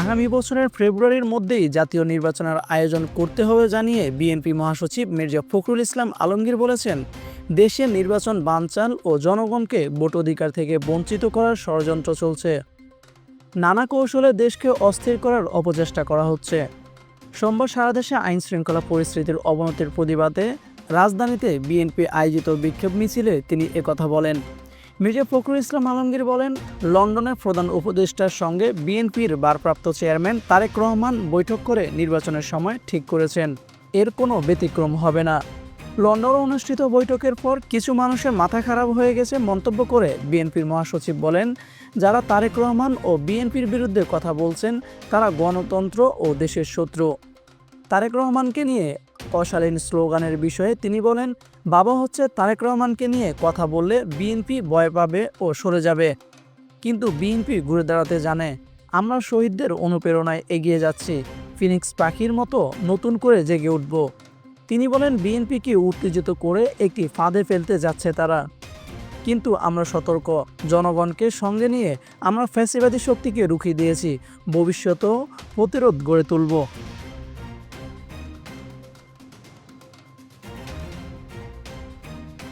আগামী বছরের ফেব্রুয়ারির মধ্যেই জাতীয় নির্বাচনের আয়োজন করতে হবে জানিয়ে বিএনপি মহাসচিব মির্জা ফখরুল ইসলাম আলমগীর বলেছেন, দেশে নির্বাচন বানচাল ও জনগণকে ভোট অধিকার থেকে বঞ্চিত করার ষড়যন্ত্র চলছে। নানা কৌশলে দেশকে অস্থির করার অপচেষ্টা করা হচ্ছে। সোমবার সারা দেশে আইন শৃঙ্খলা পরিস্থিতির অবনতির প্রতিবাদে রাজধানীতে বিএনপি আয়োজিত বিক্ষোভ মিছিলে তিনি একথা বলেন। মির্জা ফখরুল ইসলাম আলমগীর বলেন লন্ডনের প্রধান উপদেষ্টার সঙ্গে বিএনপির ভারপ্রাপ্ত চেয়ারম্যান তারেক রহমান বৈঠক করে নির্বাচনের সময় ঠিক করেছেন। এর কোনো ব্যতিক্রম হবে না। লন্ডনে অনুষ্ঠিত বৈঠকের পর কিছু মানুষের মাথা খারাপ হয়ে গেছে মন্তব্য করে বিএনপির মহাসচিব বলেন, যারা তারেক রহমান ও বিএনপির বিরুদ্ধে কথা বলছেন, তারা গণতন্ত্র ও দেশের শত্রু। তারেক রহমানকে নিয়ে অশালীন স্লোগানের বিষয়ে তিনি বলেন, বাবা হচ্ছে তারেক রহমানকে নিয়ে কথা বললে বিএনপি ভয় পাবে ও সরে যাবে। কিন্তু বিএনপি ঘুরে দাঁড়াতে জানে, আমরা শহীদদের অনুপ্রেরণায় এগিয়ে যাচ্ছি, ফিনিক্স পাখির মতো নতুন করে জেগে উঠব। তিনি বলেন, বিএনপিকে উত্তেজিত করে একটি ফাঁদে ফেলতে যাচ্ছে তারা। কিন্তু আমরা সতর্ক, জনগণকে সঙ্গে নিয়ে আমরা ফ্যাসিবাদী শক্তিকে রুখে দিয়েছি, ভবিষ্যতেও প্রতিরোধ গড়ে তুলব।